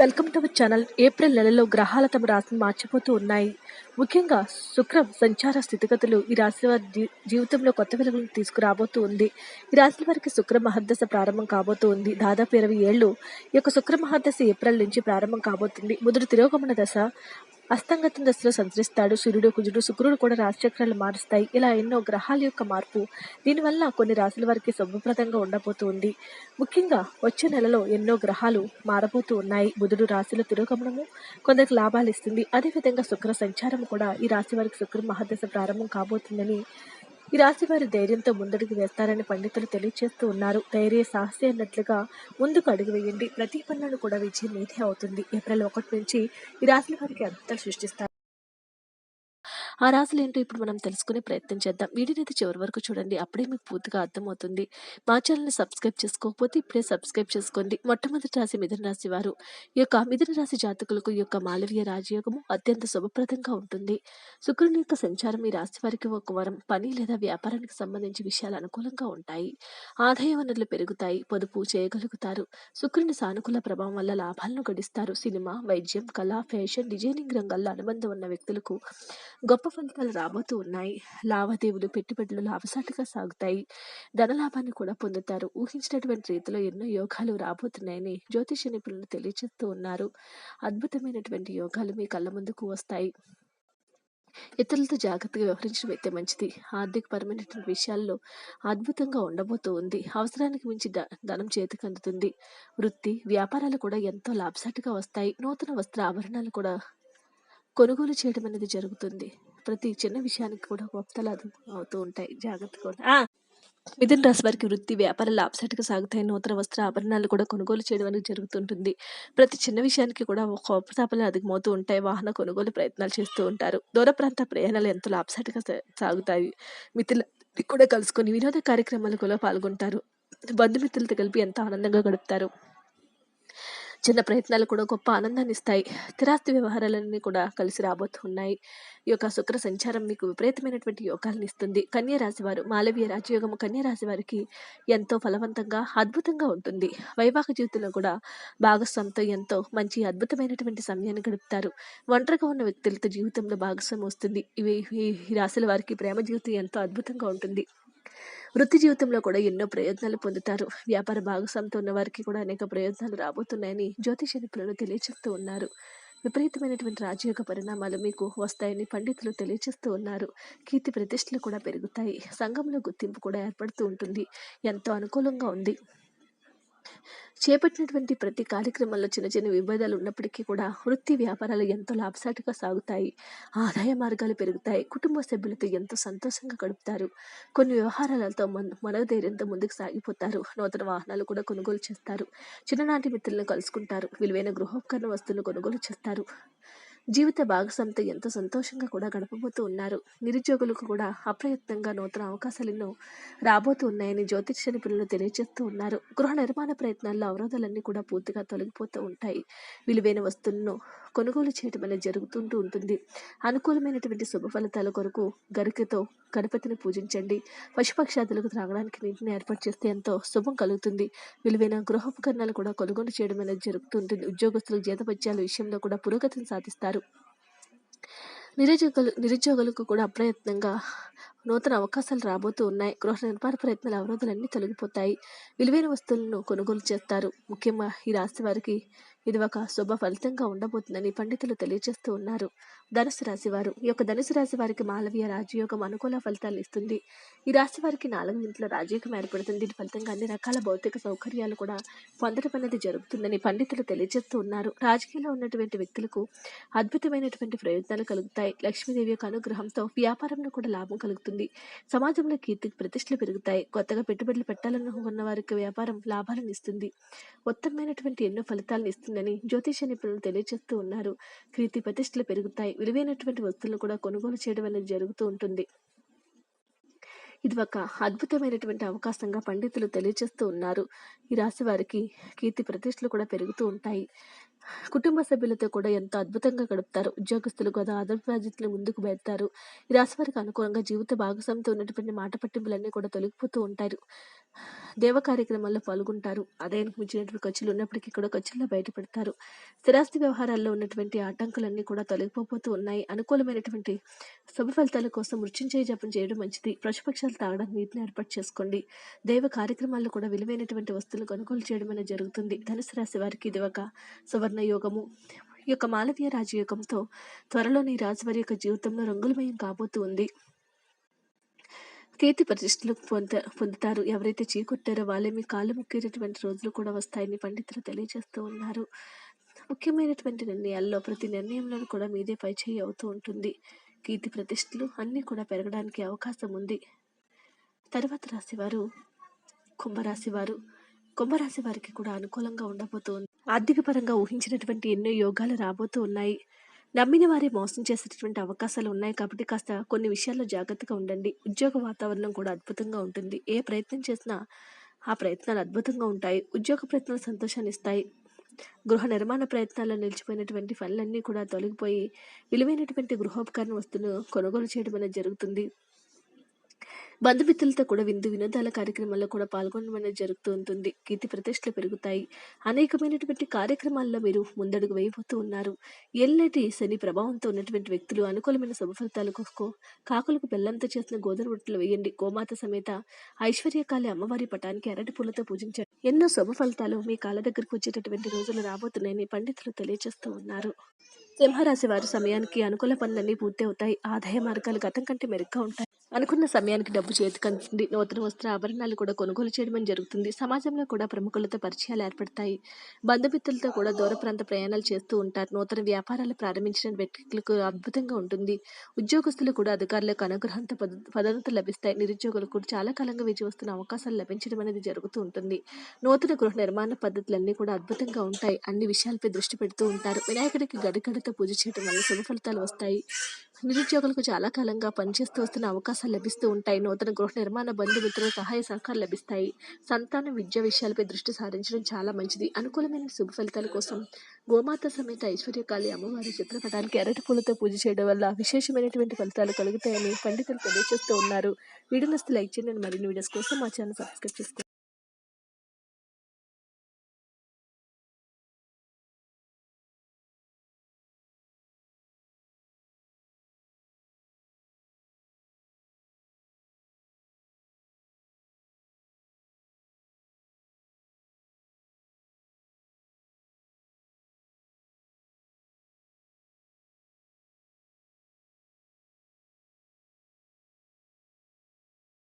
Welcome to our channel. April నెలలో గ్రహాల తమ రాశిని మార్చిపోతూ ఉన్నాయి. ముఖ్యంగా శుక్రం సంచార స్థితిగతులు ఈ రాశి వారి జీవితంలో కొత్త వెలుగులను తీసుకురాబోతూ ఉంది. ఈ రాశి వారికి శుక్ర మహాదశ ప్రారంభం కాబోతూ ఉంది. దాదాపు ఇరవై ఏళ్ళు ఈ యొక్క శుక్ర మహాదశ ఏప్రిల్ నుంచి ప్రారంభం కాబోతుంది. ముదురు తిరోగమన దశ అస్తంగతం దశలో సంచరిస్తాడు. సూర్యుడు కుజుడు శుక్రుడు కూడా రాశిచక్రాలు మారుస్తాయి. ఇలా ఎన్నో గ్రహాల యొక్క మార్పు దీనివల్ల కొన్ని రాశుల వారికి శుభప్రదంగా ఉండబోతుంది. ముఖ్యంగా వచ్చే నెలలో ఎన్నో గ్రహాలు మారబోతూ ఉన్నాయి. బుధుడు రాశిలో తిరోగమనము కొందరికి లాభాలు ఇస్తుంది. అదేవిధంగా శుక్ర సంచారం కూడా ఈ రాశి వారికి శుక్ర మహాదశ ప్రారంభం కాబోతుందని ఈ రాశి వారి ధైర్యంతో ముందడుగు వేస్తారని పండితులు తెలియజేస్తూ ఉన్నారు. ధైర్య సాహసి అన్నట్లుగా ముందుకు అడుగు వేయండి. ప్రతి పనులను కూడా విజయం మీదే అవుతుంది. ఏప్రిల్ ఒకటి నుంచి ఈ రాశుల వారికి అద్భుతాలు సృష్టిస్తారు. ఆ రాశులు ఏంటో ఇప్పుడు మనం తెలుసుకునే ప్రయత్నం చేద్దాం. వీడియోని అయితే చివరి వరకు చూడండి. అప్పుడే మీకు పూర్తిగా అర్థమవుతుంది. మా ఛానల్ని సబ్స్క్రైబ్ చేసుకోకపోతే ఇప్పుడే సబ్స్క్రైబ్ చేసుకోండి. మొట్టమొదటి రాశి మిథున రాశి వారు. ఈ యొక్క మిథున రాశి జాతకులకు ఈ యొక్క మాలవీయ రాజయోగము అత్యంత శుభప్రదంగా ఉంటుంది. శుక్రుని యొక్క సంచారం ఈ రాశి వారికి ఒక వరం. పని లేదా వ్యాపారానికి సంబంధించి విషయాలు అనుకూలంగా ఉంటాయి. ఆదాయ వనరులు పెరుగుతాయి. పొదుపు చేయగలుగుతారు. శుక్రుని సానుకూల ప్రభావం వల్ల లాభాలను గడిస్తారు. సినిమా వైద్యం కళ ఫ్యాషన్ డిజైనింగ్ రంగాల్లో అనుబంధం ఉన్న వ్యక్తులకు గొప్ప ఫలితాలు రాబోతూ ఉన్నాయి లావాదేవీలు పెట్టుబడులు లాభసాటిగా సాగుతాయి. ధనలాభాన్ని కూడా పొందుతారు. ఊహించినటువంటి రీతిలో ఎన్నో యోగాలు రాబోతున్నాయని జ్యోతిష నిపుణులు తెలియజేస్తూ ఉన్నారు. అద్భుతమైనటువంటి యోగాలు మీ కళ్ళ ముందుకు వస్తాయి. ఇతరులతో జాగ్రత్తగా వ్యవహరించడం అయితే మంచిది. ఆర్థికపరమైనటువంటి విషయాల్లో అద్భుతంగా ఉండబోతూ ఉంది. అవసరానికి మించి ధనం చేతికి అందుతుంది. వృత్తి వ్యాపారాలు కూడా ఎంతో లాభసాటిగా వస్తాయి. నూతన వస్త్ర ఆభరణాలు కూడా కొనుగోలు చేయడం అనేది జరుగుతుంది. ప్రతి చిన్న విషయానికి కూడా గొప్పతలు అది అవుతూ ఉంటాయి. జాగ్రత్తగా కూడా మిథున రాశి వారికి వృత్తి వ్యాపారాలు లాభసాటిగా సాగుతాయి. నూతన వస్త్ర ఆభరణాలు కూడా కొనుగోలు చేయడం అనేది జరుగుతుంటుంది. ప్రతి చిన్న విషయానికి కూడా కోపతాపాలు అధికమవుతూ ఉంటాయి. వాహన కొనుగోలు ప్రయత్నాలు చేస్తూ ఉంటారు. దూర ప్రాంత ప్రయాణాలు ఎంతో లాభసాటిగా సాగుతాయి. మిథుల కూడా కలుసుకొని వినోద కార్యక్రమాలు కూడా పాల్గొంటారు. బంధుమిత్రులతో కలిపి ఎంతో ఆనందంగా గడుపుతారు. చిన్న ప్రయత్నాలు కూడా గొప్ప ఆనందాన్ని ఇస్తాయి. స్థిరాస్తి వ్యవహారాలన్నీ కూడా కలిసి రాబోతున్నాయి. ఈ యొక్క శుక్ర సంచారం మీకు విపరీతమైనటువంటి యోగాలను ఇస్తుంది. కన్యా వారు మాలవీయ రాజయోగము కన్యా రాశి వారికి ఎంతో ఫలవంతంగా అద్భుతంగా ఉంటుంది. వైవాహిక జీవితంలో కూడా భాగస్వామితో ఎంతో మంచి అద్భుతమైనటువంటి సమయాన్ని గడుపుతారు. ఒంటరిగా ఉన్న వ్యక్తులతో జీవితంలో భాగస్వామి వస్తుంది. ఇవి ఈ ఈ రాశుల వారికి ప్రేమ జీవితం ఎంతో అద్భుతంగా ఉంటుంది. వృత్తి జీవితంలో కూడా ఎన్నో ప్రయోజనాలు పొందుతారు. వ్యాపార భాగస్వామితో ఉన్న వారికి కూడా అనేక ప్రయోజనాలు రాబోతున్నాయని జ్యోతిష నిపుణులు తెలియజేస్తూ ఉన్నారు. విపరీతమైనటువంటి రాజయోగ పరిణామాలు మీకు వస్తాయని పండితులు తెలియజేస్తూ ఉన్నారు. కీర్తి ప్రతిష్టలు కూడా పెరుగుతాయి. సంఘంలో గుర్తింపు కూడా ఏర్పడుతూ ఉంటుంది. ఎంతో అనుకూలంగా ఉంది. చేపట్టినటువంటి ప్రతి కార్యక్రమంలో చిన్న చిన్న విభేదాలు ఉన్నప్పటికీ కూడా వృత్తి వ్యాపారాలు ఎంతో లాభసాటిగా సాగుతాయి. ఆదాయ మార్గాలు పెరుగుతాయి. కుటుంబ సభ్యులతో ఎంతో సంతోషంగా గడుపుతారు. కొన్ని వ్యవహారాలతో మన మనోధైర్యంతో ముందుకు సాగిపోతారు. నూతన వాహనాలు కూడా కొనుగోలు చేస్తారు. చిన్ననాటి మిత్రులను కలుసుకుంటారు. విలువైన గృహోపకరణ వస్తువులు కొనుగోలు చేస్తారు. జీవిత భాగస్వామితో ఎంతో సంతోషంగా కూడా గడపబోతూ ఉన్నారు. నిరుద్యోగులకు కూడా అప్రయత్నంగా నూతన అవకాశాలు ఎన్నో రాబోతూ ఉన్నాయని జ్యోతిష నిపుణులు తెలియజేస్తూ ఉన్నారు. గృహ నిర్మాణ ప్రయత్నాల్లో అవరోధాలన్నీ కూడా పూర్తిగా తొలగిపోతూ ఉంటాయి. విలువైన వస్తువులను కొనుగోలు చేయడం అనేది జరుగుతుంటూ ఉంటుంది. అనుకూలమైనటువంటి శుభ ఫలితాల కొరకు గరికతో గణపతిని పూజించండి. పశుపక్షాదులకు త్రాగడానికి నీటిని ఏర్పాటు చేస్తే ఎంతో శుభం కలుగుతుంది. విలువైన గృహోపకరణాలు కూడా కొనుగోలు చేయడం అనేది జరుగుతుంటుంది. ఉద్యోగస్తులు జీతపత్యాల విషయంలో కూడా పురోగతిని సాధిస్తారు. నిరుద్యోగులు నిరుద్యోగులకు కూడా అప్రయత్నంగా నూతన అవకాశాలు రాబోతూ ఉన్నాయి. గృహ నిర్మాణ ప్రయత్నాల అవరోధాలన్నీ తొలగిపోతాయి. విలువైన వస్తువులను కొనుగోలు చేస్తారు. ముఖ్యంగా ఈ రాశి వారికి ఇది ఒక శుభ ఫలితంగా ఉండబోతుందని పండితులు తెలియజేస్తూ ఉన్నారు. ధనుసు రాశి వారు ఈ యొక్క ధనుసు రాశి వారికి మాలవీయ రాజయోగం అనుకూల ఫలితాలు ఇస్తుంది. ఈ రాశి వారికి నాలుగు ఇంట్లో రాజయోగం ఏర్పడుతుంది. దీని ఫలితంగా అన్ని రకాల భౌతిక సౌకర్యాలు కూడా పొందడం అనేది జరుగుతుందని పండితులు తెలియజేస్తూ ఉన్నారు. రాజకీయంలో ఉన్నటువంటి వ్యక్తులకు అద్భుతమైనటువంటి ప్రయోజనాలు కలుగుతాయి. లక్ష్మీదేవి యొక్క అనుగ్రహంతో వ్యాపారంలో కూడా లాభం కలుగుతుంది. సమాజంలో కీర్తి ప్రతిష్టలు పెరుగుతాయి. కొత్తగా పెట్టుబడులు పెట్టాలనుకున్న వారికి వ్యాపారం లాభాలను ఇస్తుంది. ఉత్తమమైనటువంటి ఎన్నో ఫలితాలను ఉంటుందని జ్యోతిష నిపుణులు తెలియజేస్తూ ఉన్నారు. కీర్తి ప్రతిష్టలు పెరుగుతాయి. విలువైనటువంటి వస్తువులను కూడా కొనుగోలు చేయడం అనేది జరుగుతూ ఉంటుంది. ఇది ఒక అద్భుతమైనటువంటి అవకాశంగా పండితులు తెలియజేస్తూ ఉన్నారు. ఈ రాశి వారికి కీర్తి ప్రతిష్టలు కూడా పెరుగుతూ ఉంటాయి. కుటుంబ సభ్యులతో కూడా ఎంతో అద్భుతంగా గడుపుతారు. ఉద్యోగస్తులు కూడా ఆదర్శ బాధ్యతలు ముందుకు పెడతారు ఈ రాశి వారికి అనుకూలంగా జీవిత భాగస్వామితో ఉన్నటువంటి మాట పట్టింపులన్నీ కూడా తొలగిపోతూ ఉంటారు దేవ కార్యక్రమాల్లో పాల్గొంటారు. ఆదాయానికి మించినటువంటి ఖర్చులు ఉన్నప్పటికీ కూడా ఖర్చుల్లో బయటపడతారు. స్థిరాస్తి వ్యవహారాల్లో ఉన్నటువంటి ఆటంకులన్నీ కూడా తొలగిపోతూ ఉన్నాయి. అనుకూలమైనటువంటి శుభ ఫలితాల కోసం మృత్యుంజయ జపం చేయడం మంచిది. పశుపక్షాలు తాగడానికి నీటిని ఏర్పాటు చేసుకోండి. దైవ కార్యక్రమాల్లో కూడా విలువైనటువంటి వస్తువులు కొనుగోలు చేయడం అనేది జరుగుతుంది. ధనుసు రాశి వారికి ఇది ఒక సువర్ణ యోగము. ఈ యొక్క మాలవీయ రాజయోగంతో త్వరలోని రాజువారి యొక్క జీవితంలో రంగులమయం కాబోతూ ఉంది. కీర్తి ప్రతిష్టలు పొంద పొందుతారు. ఎవరైతే చీకొట్టారో వాళ్ళే మీ కాళ్ళు ముక్కేటటువంటి రోజులు కూడా వస్తాయని పండితులు తెలియజేస్తూ ఉన్నారు. ముఖ్యమైనటువంటి నిర్ణయాల్లో ప్రతి నిర్ణయంలో కూడా మీదే పైచేయి అవుతూ ఉంటుంది. కీర్తి ప్రతిష్టలు అన్నీ కూడా పెరగడానికి అవకాశం ఉంది. తర్వాత రాశివారు కుంభరాశి వారు కుంభరాశి వారికి కూడా అనుకూలంగా ఉండబోతోంది ఆర్థిక పరంగా ఊహించినటువంటి ఎన్నో యోగాలు రాబోతూ ఉన్నాయి. నమ్మిన వారి మోసం చేసేటటువంటి అవకాశాలు ఉన్నాయి కాబట్టి కాస్త కొన్ని విషయాల్లో జాగ్రత్తగా ఉండండి. ఉద్యోగ వాతావరణం కూడా అద్భుతంగా ఉంటుంది. ఏ ప్రయత్నం చేసినా ఆ ప్రయత్నాలు అద్భుతంగా ఉంటాయి. ఉద్యోగ ప్రయత్నాలు సంతోషాన్ని ఇస్తాయి. గృహ నిర్మాణ ప్రయత్నాల్లో నిలిచిపోయినటువంటి పనులన్నీ కూడా తొలగిపోయి విలువైనటువంటి గృహోపకరణ వస్తువులు కొనుగోలు చేయడం అనేది జరుగుతుంది. బంధుమిత్రులతో కూడా విందు వినోదాల కార్యక్రమాల్లో కూడా పాల్గొనడం అనేది జరుగుతూ ఉంటుంది. కీర్తి ప్రతిష్టలు పెరుగుతాయి. అనేకమైనటువంటి కార్యక్రమాల్లో మీరు ముందడుగు వేయబోతూ ఉన్నారు. ఎల్లటి శని ప్రభావంతో ఉన్నటువంటి వ్యక్తులు అనుకూలమైన శుభ ఫలితాలు కోసుకో కాకులకు బెల్లంతో చేసిన గోధుమ రొట్టెలు వేయండి. గోమాత సమేత ఐశ్వర్యకాళి అమ్మవారి పటానికి అరటి పూలతో పూజించండి. ఎన్నో శుభ ఫలితాలు మీ కాళ్ళ దగ్గరకు వచ్చేటటువంటి రోజులు రాబోతున్నాయని పండితులు తెలియజేస్తూ ఉన్నారు. సింహరాశి వారి సమయానికి అనుకూల పనులన్నీ పూర్తి అవుతాయి ఆదాయ మార్గాలు గతం కంటే మెరుగ్గా ఉంటాయి. అనుకున్న సమయానికి డబ్బు చేతికి అందుతుంది నూతన వస్త్ర ఆభరణాలు కూడా కొనుగోలు చేయడం జరుగుతుంది. సమాజంలో కూడా ప్రముఖులతో పరిచయాలు ఏర్పడతాయి. బంధుమిత్రులతో కూడా దూర ప్రాంత ప్రయాణాలు చేస్తూ ఉంటారు. నూతన వ్యాపారాలు ప్రారంభించిన వ్యక్తులకు అద్భుతంగా ఉంటుంది. ఉద్యోగస్తులు కూడా అధికారులకు అనుగ్రహంతో పద పదోన్నతులు లభిస్తాయి. నిరుద్యోగులకు కూడా చాలా కాలంగా వేచి వస్తున్న అవకాశాలు లభించడం అనేది జరుగుతూ ఉంటుంది. నూతన గృహ నిర్మాణ పద్ధతులన్నీ కూడా అద్భుతంగా ఉంటాయి. అన్ని విషయాలపై దృష్టి పెడుతూ ఉంటారు. వినాయకుడికి గడిగడితో పూజ చేయడం వల్ల శుభ ఫలితాలు వస్తాయి. నిరుద్యోగులకు చాలా కాలంగా పనిచేస్తూ వస్తున్న అవకాశాలు లభిస్తూ ఉంటాయి. నూతన గృహ నిర్మాణ బంధుమిత్రుల సహాయ సహకారాలు లభిస్తాయి. సంతానం విద్యా విషయాలపై దృష్టి సారించడం చాలా మంచిది. అనుకూలమైన శుభ ఫలితాల కోసం గోమాత సమేత ఐశ్వర్యకాళి అమ్మవారి చిత్రపటానికి అరటి పూలతో పూజ చేయడం వల్ల విశేషమైనటువంటి ఫలితాలు కలుగుతాయని పండితులు తెలియజేస్తూ ఉన్నారు. వీడియోస్ లైక్ చేయండి. మరిన్ని వీడియోస్ కోసం మా ఛానల్ సబ్స్క్రైబ్ చేసుకోండి.